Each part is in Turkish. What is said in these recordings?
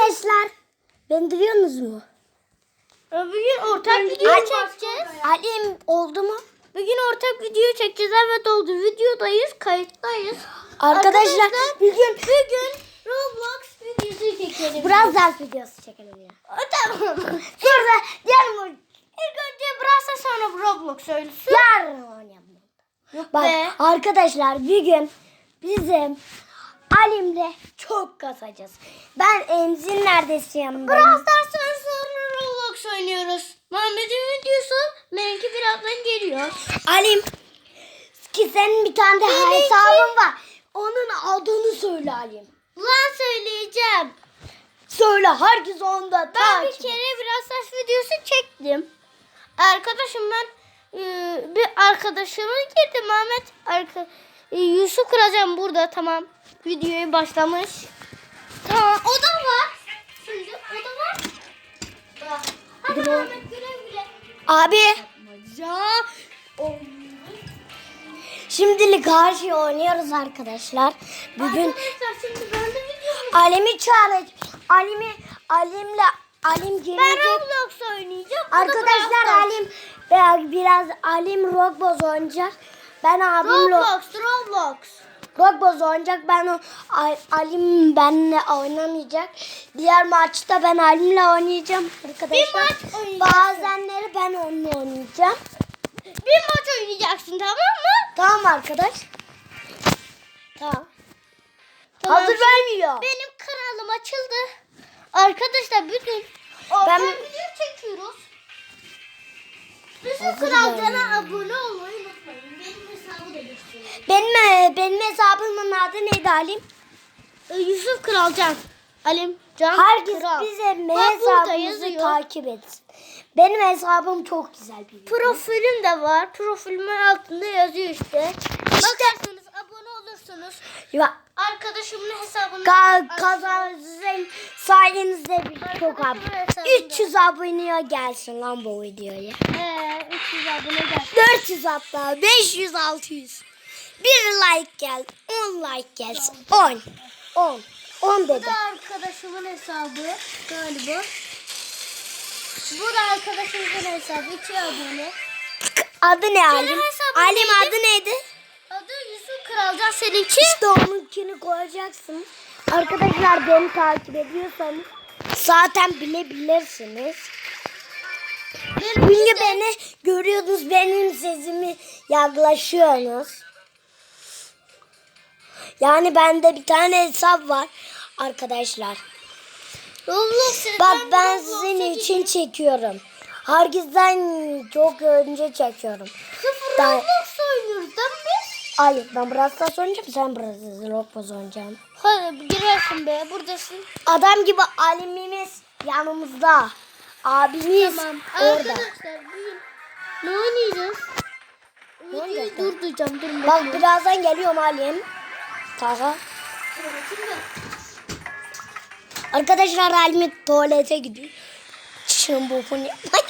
Arkadaşlar beni duyuyorsunuz mu? Bugün ortak video çekeceğiz. Alim oldu mu? Bugün ortak video çekeceğiz. Evet oldu. Videodayız. Kayıttayız. Arkadaşlar bugün bugün Roblox videosu çekelim. biraz ders videosu çekelim ya. tamam. Sonra yarın İlk önce Brass'a sonra Roblox söylesin. yarın oynayalım. Yok Bak be. arkadaşlar bir gün bizim Alim'le çok kasacağız. Ben Emzin neredesin yanımdayım. Brass'tan sonra sonra Roblox oynuyoruz. Muhammed'in videosu benimki birazdan geliyor. Alim ki senin bir tane de Benimki- hesabın var. Onun adını söyle Alim. Lan söyleyeceğim. Söyle herkes onda Ben bir kere biraz saç videosu çektim. Arkadaşım ben e, bir arkadaşıma girdim Ahmet arka e, Yusuf Kıracan burada tamam. Videoya başlamış. Tamam o da var. Şimdi o da var. Bak. Hadi. Ahmet güle güle. Abi Ya. şimdilik her şeyi oynuyoruz arkadaşlar. Bugün Arkadaşlar şimdi ben de video Alim'i çağıracağım. Alim'i Alim'le Alim Ben gelecek. Roblox oynayacağım. o da Arkadaşlar Brawl Stars. Alim biraz Alim Roblox oynayacak. Ben abimle Roblox, Roblox. Roblox oynayacak. Ben Alim benle oynamayacak. Diğer maçta ben Alim'le oynayacağım arkadaşlar. Bir maç oynayacaksın. Bazenleri ben onunla oynayacağım. Bir maç oynayacaksın tamam mı? Tamam arkadaş. Tamam. Tamam, Hazır vermiyor. Benim kanalım açıldı. Arkadaşlar bugün Ben- video çekiyoruz. Bizim kanalına abone olmayı unutmayın. Benim e, benim hesabımın adı neydi Alim? Ee, Yusuf Kralcan. Alim Can Herkes Kral. bizim Bak hesabımızı takip etsin. Benim hesabım çok güzel bir. Profilim de var. Profilimin altında yazıyor işte. Bakarsanız abone olursunuz. Ya, Arkadaşımın hesabını ka kazanızın sayenizde bir çok ab Arkadaşımın hesabında. 300 aboneye gelsin lan bu videoya. Ee, 300 abone gelsin. 400 hatta 500 600. Bir like gel, 10 like gelsin. 10. 10. 10 Bu dedim. da arkadaşımın hesabı galiba. Bu da arkadaşımızın hesabı. İki abone. Adı ne Alim? Alim adı neydi? Kralcan seninki. İşte onunkini koyacaksın. Arkadaşlar beni takip ediyorsanız zaten bilebilirsiniz. Çünkü beni görüyorsunuz benim sesimi yaklaşıyorsunuz. Yani bende bir tane hesap var arkadaşlar. Roblox. Bak ben sizin için çekiyorum. Herkesten çok önce çekiyorum. Sıfır Roblox oynuyoruz değil mi biz? Hayır ben Brawl Stars oynayacağım sen Brawl Roblox oynayacaksın. Hadi girersin be buradasın. Adam gibi alimimiz yanımızda. Abimiz Tamam. orada. Arkadaşlar bugün ne oynayacağız? Videoyu durduracağım. Durun Bak bekle. birazdan geliyorum Alim. Taha. Arkadaşlar Alim tuvalete gidiyor. Bokunu yapmayın.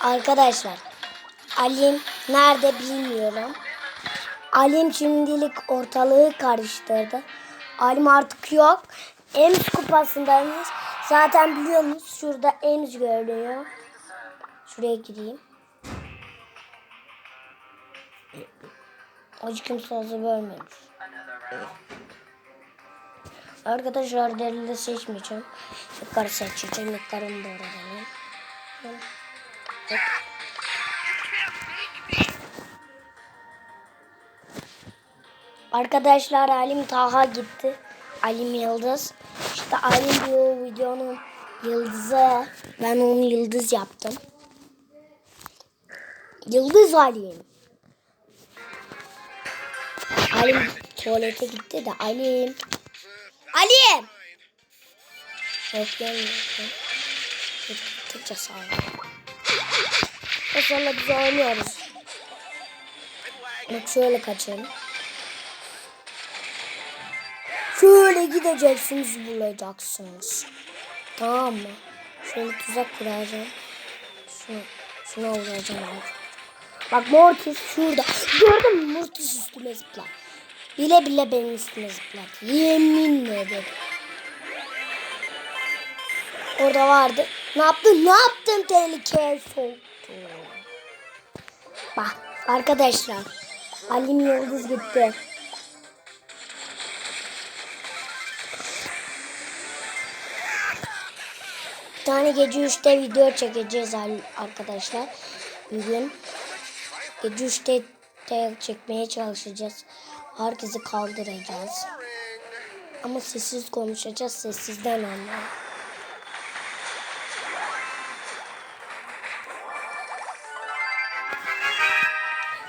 Arkadaşlar Alim nerede bilmiyorum. Alim şimdilik ortalığı karıştırdı. Alim artık yok. Ems kupasındayız. Zaten biliyorsunuz şurada Ems görülüyor. Şuraya gireyim. Acı kimse hazır vermemiş. Arkadaşlar delili seçmeyeceğim. Yukarı seçeceğim. Yukarını da oradan. Evet. Arkadaşlar Alim Taha gitti. Alim Yıldız. İşte Alim bu videonun yıldızı. Ben onu yıldız yaptım. Yıldız Alim. Alim tuvalete gitti de Alim. Alim. Yok gelmiyor. Gittikçe sağ ol. Sonra biz oynuyoruz. Bak şöyle kaçalım. Şöyle gideceksiniz bulacaksınız. Tamam mı? Şöyle tuzak kuracağım. Şunu, şuna vuracağım. abi. Bak Mortis şurada. Gördün mü Mortis üstüme zıplar. Bile bile benim üstüme zıpladı. Yemin ederim. Orada vardı. Ne yaptın? Ne yaptın? Tehlikeye soktu. Bak arkadaşlar. Halim Yıldız gitti. Tane gece 3'te video çekeceğiz ar- arkadaşlar. Bugün gece 3'te de çekmeye çalışacağız. Herkesi kaldıracağız. Ama sessiz konuşacağız. Sessizden anlar.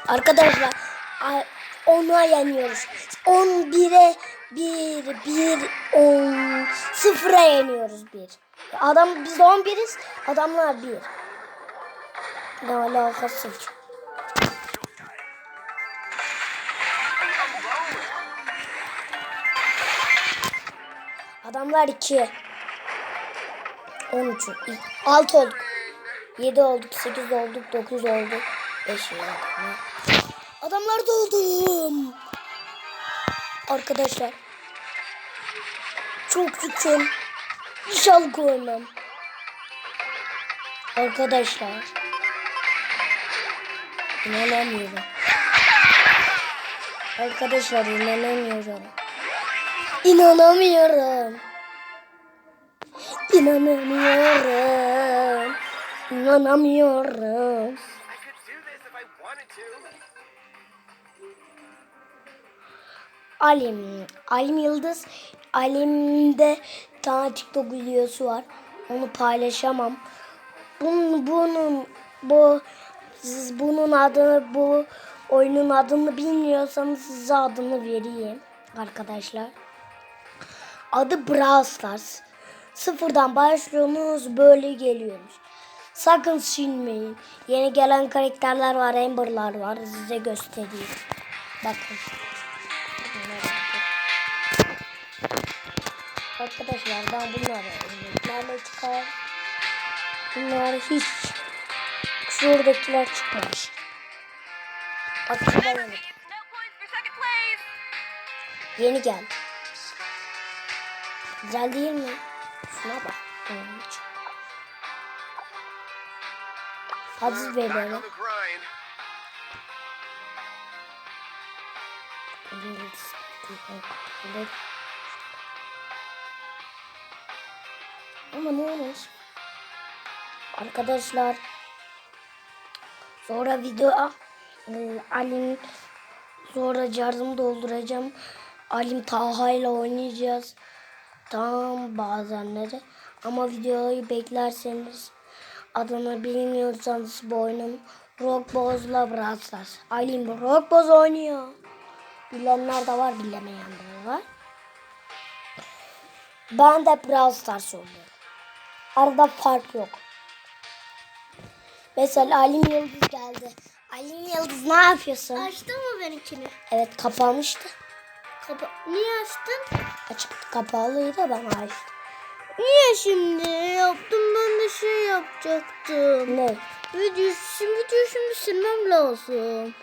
Arkadaşlar ona yeniyoruz. 11'e 1 1 10 0'a yeniyoruz 1. Adam biz 11'iz. Adamlar 1. Ne alakası yok. Adamlar 2. 13. 6 olduk. 7 olduk, 8 olduk, 9 olduk. 5 olduk. Adamlar doldum. Arkadaşlar. Çok sıkın. İnşallah koymam. Arkadaşlar. İnanamıyorum. Arkadaşlar inanamıyorum. İnanamıyorum. İnanamıyorum. İnanamıyorum. Alim. Alim Yıldız. Alim'de tane TikTok videosu var. Onu paylaşamam. Bunun, bunun bu siz bunun adını bu oyunun adını bilmiyorsanız size adını vereyim arkadaşlar. Adı Brawl Stars. Sıfırdan başlıyorsunuz böyle geliyorsunuz. Sakın silmeyin. Yeni gelen karakterler var, Amber'lar var. Size göstereyim. Bakın. Arkadaşlar ben bunları örneklerle çıkar. Bunlar hiç şuradakiler çıkmamış. Şurada yeni. Yeni geldi. Güzel değil mi? Şuna bak. İçin. Hadi Back verelim. Ne olmuş? Arkadaşlar sonra video e, Alim sonra yardım dolduracağım. Alim Taha ile oynayacağız. Tamam bazenleri. Ama videoyu beklerseniz adını bilmiyorsanız bu oyunun Rockboz'la Brawl Stars. Alim Rockboz oynuyor. Bilenler de var, bilemeyenler var. Ben de Brawl Stars oynuyorum. Arada fark yok. Mesela Alim Yıldız geldi. Alim Yıldız ne yapıyorsun? Açtın mı benimkini? Evet kapanmıştı. Kapa Niye açtın? Açık kapalıydı ben açtım. Niye şimdi? Yaptım ben de şey yapacaktım. Ne? Video, şimdi video şimdi silmem lazım.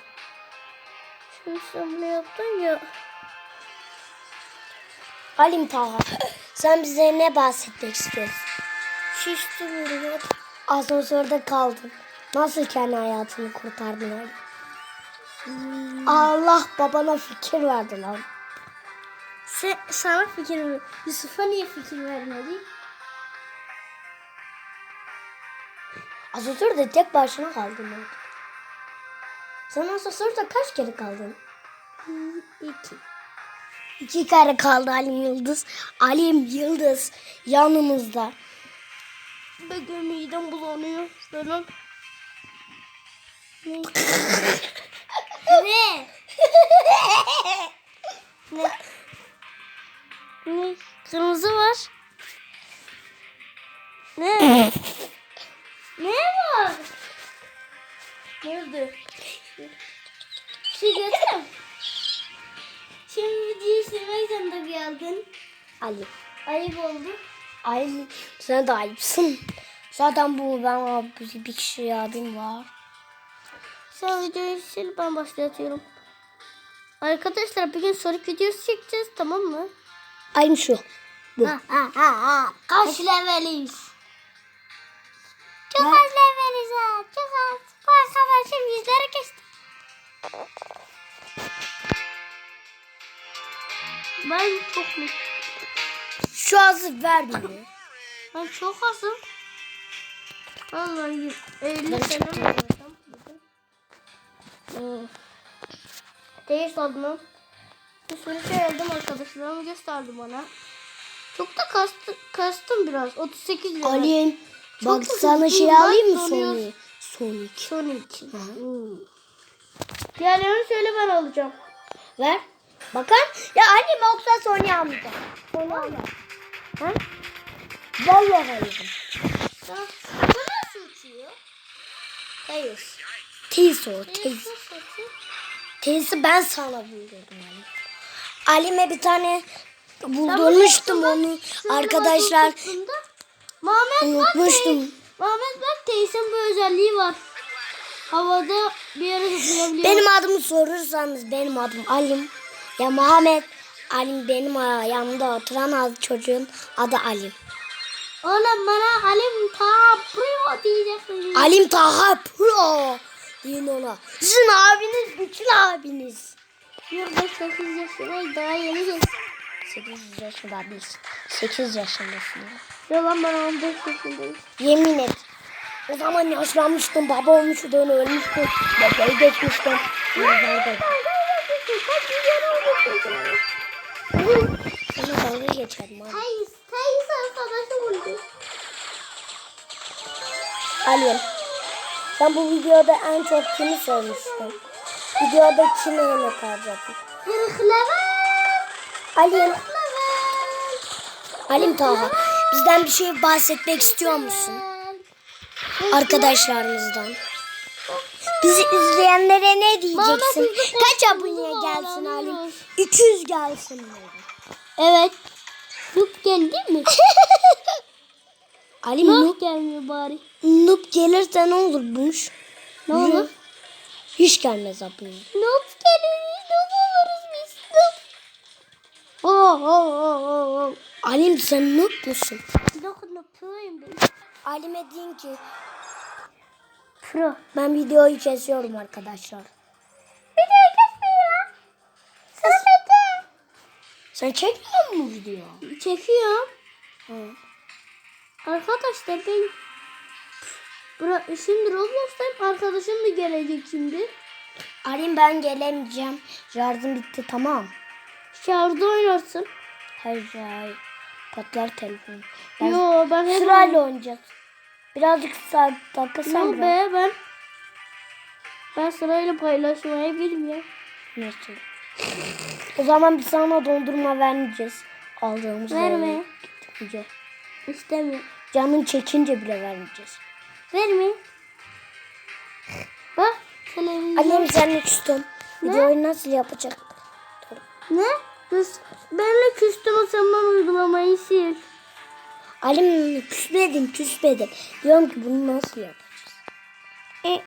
Şimdi sen bunu yaptın ya. Halim Taha. Sen bize ne bahsetmek istiyorsun? Şişti böyle. Asansörde kaldın. Nasıl kendi hayatını kurtardın abi? Allah babana fikir verdi lan. Sen, sana fikir ver. Yusuf'a niye fikir vermedi? Asansörde tek başına kaldın lan. Sen asansörde kaç kere kaldın? İki. İki kere kaldı Alim Yıldız. Alim Yıldız yanımızda. Bugün midem bulanıyor falan. Ne? ne? ne? Kırmızı var. Ne? ne var? Nerede? Şey gördüm. Şimdi videoyu silmek zorunda geldin. Ali. Ayıp oldu. Alim sen de ayıpsın. Zaten bu ben abi bir kişi abim var. Sen videoyu sil ben başlatıyorum. Arkadaşlar bir gün Sonic videosu çekeceğiz tamam mı? Aynı şu. Bu. Ha ha ha ha. Kaç leveliz? Çok az leveliz ha. Çok az. Bu arkadaşım yüzlere geçti. Ben çok mutluyum. Şu azı ver bana. Ben çok azım. Vallahi 50 Ben sene mi Değil aldım. Bir sürü şey aldım arkadaşlarım gösterdi bana. Çok da kastı, kastım biraz. 38 lira. Alim. Bak sana şey alayım mı. Sonic? Sonic. Sonic. Hmm. Diğerlerini söyle ben alacağım. Ver. Bakın. Ya annem yoksa Sony almayacağım. Sony alma. Ha? Vallahi alırım. Ya, Bu nasıl uçuyor? Hayır. Teyze o teyze. Teyze ben sana buldurdum Ali. Ali'me bir tane buldurmuştum onu. Arkadaşlar Muhammed unutmuştum. Muhammed bak teyzenin bu özelliği var. Havada bir yere zıplayabiliyor. Benim adımı sorursanız benim adım Alim. Ya Muhammed Alim benim yanımda oturan az çocuğun adı Alim. Oğlum bana Alim Tabrio diyeceksin. Alim Taha Pro. Deyin ona. Sizin abiniz bütün abiniz. Yurda 8 yaşına daha yeni geçti. 8 yaşında biz. 8 yaşındasın. Yalan ben 15 yaşındayım. Yemin et. O zaman yaşlanmıştım. Baba olmuştum. Ölmüştüm. Bebeği geçmiştim. Yıllardır. Sana dalga geçerim abi. Teyze, teyze arkadaşı buldu. Alim. Sen bu videoda en çok kimi sevmiştin? Videoda kime yemek? Hırıklever. Alim. Alim Taha. Bizden bir şey bahsetmek istiyor musun? Arkadaşlarımızdan. Bizi izleyenlere ne diyeceksin? Kaç aboneye gelsin Alim? ağlamıyoruz. 200 gelsin dedi. Evet. Noob geldi mi? Alim Noob gelmiyor bari. noob gelirse ne olur buş? Ne olur? Hiç gelmez abi. Noob gelir. Noob oluruz biz. Noob. Oh oh oh oh oh. Alim sen noob musun? Noob noob'uyum ben. Alim'e deyin ki Pro. ben videoyu kesiyorum arkadaşlar. Sen çekmiyor musun video? Çekiyorum. Hı. Arkadaşlar ben Bura, şimdi Roblox'tayım. Arkadaşım da gelecek şimdi. Alim ben gelemeyeceğim. Yardım bitti tamam. Şarjda oynarsın. Hayır hayır. Patlar telefon. Ben Yo ben hep sırayla oynayacağız. Birazcık saat dakika sen Yo be ben ben sırayla paylaşmayı bilmiyorum. Nasıl? O zaman biz sana dondurma vermeyeceğiz. Aldığımız Verme. yere gitmeyeceğiz. İstemiyorum. Canın çekince bile vermeyeceğiz. Verme. Bak televizyon. Annem seninle küstüm. Videoyu nasıl yapacak? Ne? Kız benimle küstüm o zaman uygulamayı sil. Alim küsmedim küsmedim. Diyorum ki bunu nasıl yap?